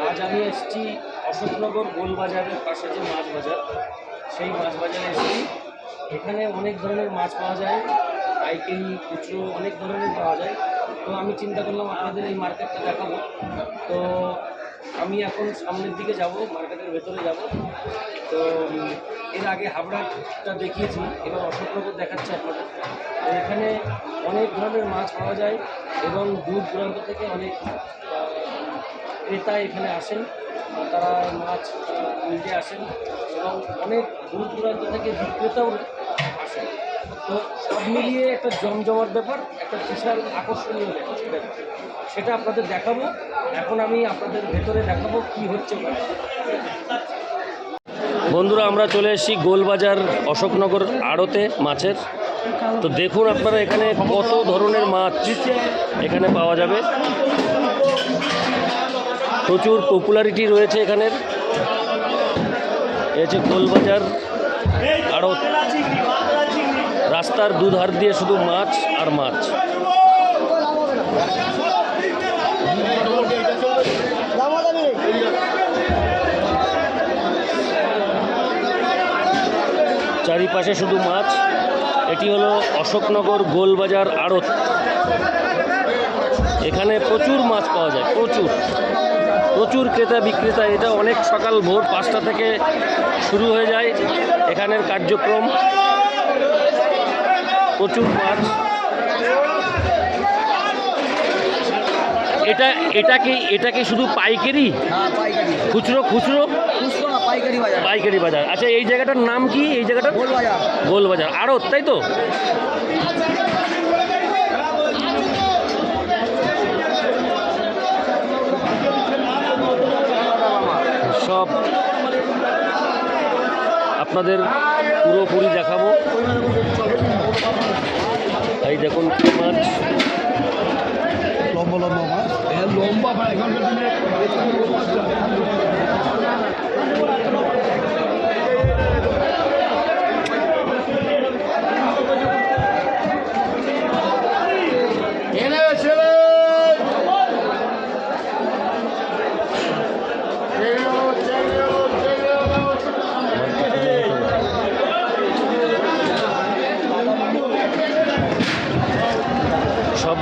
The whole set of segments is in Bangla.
আজ আমি এসেছি অশোকনগর গোলবাজারের পাশে যে মাছ বাজার। সেই মাছ বাজারে এসেছি। এখানে অনেক ধরনের মাছ পাওয়া যায়, পাইকারি, খুচরো, অনেক ধরনের পাওয়া যায়। তো আমি চিন্তা করলাম আপনাদের এই মার্কেটটা দেখাবো। তো আমি এখন সামনের দিকে যাব, মার্কেটের ভেতরে যাব। তো এর আগে হাবড়াটা দেখিয়েছি, এবার অশোকনগর দেখাচ্ছি আপনাদের। তো এখানে অনেক ধরনের মাছ পাওয়া যায় এবং দূর দূরান্ত থেকে অনেক ক্রেতা এখানে আসেন, তারা মাছ নিতে আসেন এবং অনেক দূর দূরান্ত থেকে বিক্রেতাও আসেন। তো সব মিলিয়ে একটা জমজমাট ব্যাপার, একটা বিশাল আকর্ষণীয় ব্যাপার। সেটা আপনাদের দেখাবো। এখন আমি আপনাদের ভেতরে দেখাবো কি হচ্ছে ওখানে বন্ধুরা, আমরা চলে এসেছি গোলবাজার অশোকনগর আড়তে মাছের। তো দেখুন আপনারা এখানে কত ধরনের মাছ এখানে পাওয়া যাবে। প্রচুর পপুলারিটি রয়েছে এখানের হচ্ছে গোলবাজার আড়ত রাস্তার দুধার দিয়ে শুধু মাছ আর মাছ। চারিপাশে শুধু মাছ। এটি হলো অশোকনগর গোলবাজার আড়ত। এখানে প্রচুর মাছ পাওয়া যায়, প্রচুর। প্রচুর ক্রেতা বিক্রেতা এটা অনেক সকাল ভোর পাঁচটা থেকে শুরু হয়ে যায় এখানের কার্যক্রম। প্রচুর মাছ। এটা এটা কি এটা কি শুধু পাইকারি? খুচরো খুচরো? পাইকারি বাজার। আচ্ছা এই জায়গাটার নাম কি? এই জায়গাটা গোল বাজার গোল বাজার আড়ত তাই তো? সব আপনাদের পুরোপুরি দেখাবো। এই দেখুন কি মাছ। লম্বা লম্বা মাছ। লম্বা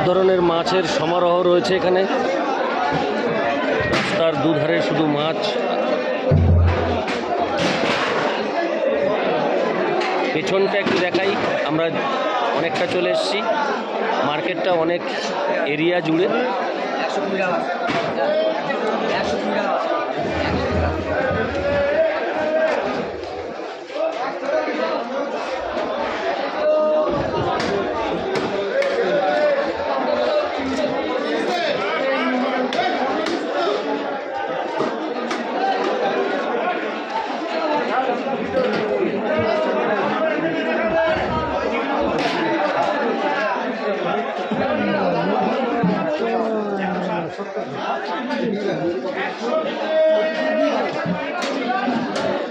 ধরনের মাছের সমারোহ রয়েছে এখানে। রাস্তার দুধারে শুধু মাছ। পেছনটা একটু দেখাই, আমরা অনেকটা চলে এসেছি। মার্কেটটা অনেক এরিয়া জুড়ে।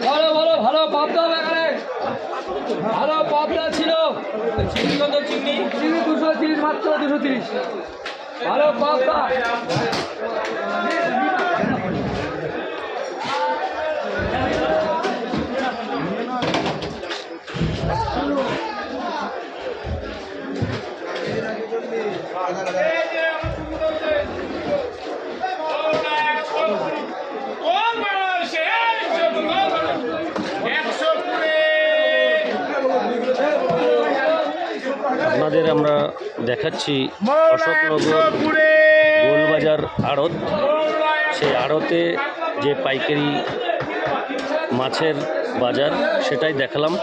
ভালো ভালো ভালো পাবদা এখানে ভালো পাবদা ছিল। চিংড়ি কত? চিংড়ি চিংড়ি দুশো তিরিশ, মাত্র দুশো তিরিশ। ভালো পাবদা। আমরা দেখাচ্ছি অশোকনগর গোলবাজার আড়ত। সেই আড়তে যে পাইকারি মাছের বাজার সেটাই দেখালাম।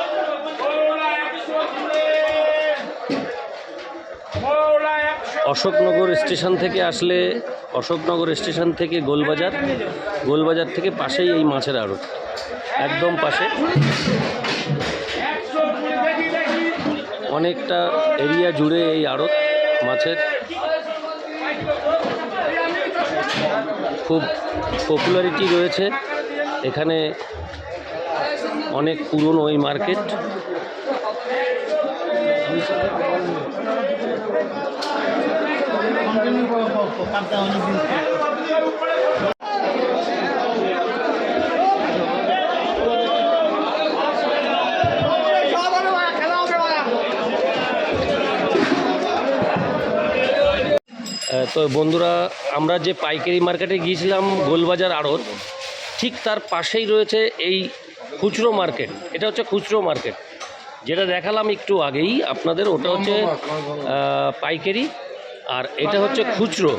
অশোকনগর স্টেশন থেকে আসলে অশোকনগর স্টেশন থেকে গোলবাজার গোলবাজার থেকে পাশেই এই মাছের আড়ত। একদম পাশে। অনেকটা এরিয়া জুড়ে এই আড়ত মাছের খুব পপুলারিটি রয়েছে। এখানে অনেক পুরনো এই মার্কেট। তো বন্ধুরা, আমরা যে পাইকারি মার্কেটে গিয়েছিলাম, গোলবাজার আড়ত, ঠিক তার পাশেই রয়েছে এই খুচরো মার্কেট। এটা হচ্ছে খুচরো মার্কেট। যেটা দেখালাম একটু আগেই আপনাদের, ওটা হচ্ছে পাইকারি, আর এটা হচ্ছে খুচরো।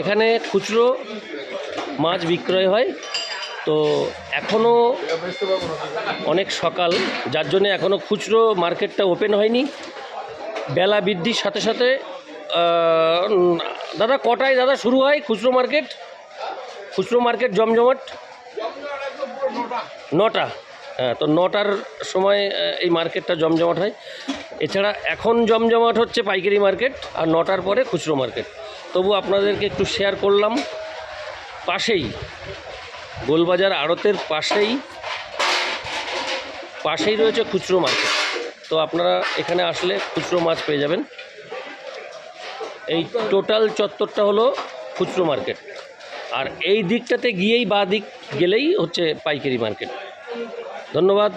এখানে খুচরো মাছ বিক্রয় হয়। তো এখনও অনেক সকাল, যার জন্য এখনও খুচরো মার্কেটটা ওপেন হয়নি। বেলা বৃদ্ধির সাথে সাথে দাদা, কটায় দাদা শুরু হয় খুচরো মার্কেট? খুচরো মার্কেট জমজমাট? নটা। হ্যাঁ তো নটার সময় এই মার্কেটটা জমজমাট হয়। এছাড়া এখন জমজমাট হচ্ছে পাইকারি মার্কেট, আর নটার পরে খুচরো মার্কেট। তবু আপনাদেরকে একটু শেয়ার করলাম। পাশেই, গোলবাজার আড়তের পাশেই পাশেই রয়েছে খুচরো মার্কেট। তো আপনারা এখানে আসলে খুচরো মাছ পেয়ে যাবেন। এই টোটাল চত্বরটা হলো খুচরো মার্কেট। আর এই দিকটাতে গিয়েই বা দিক গেলেই হচ্ছে পাইকারি মার্কেট। ধন্যবাদ।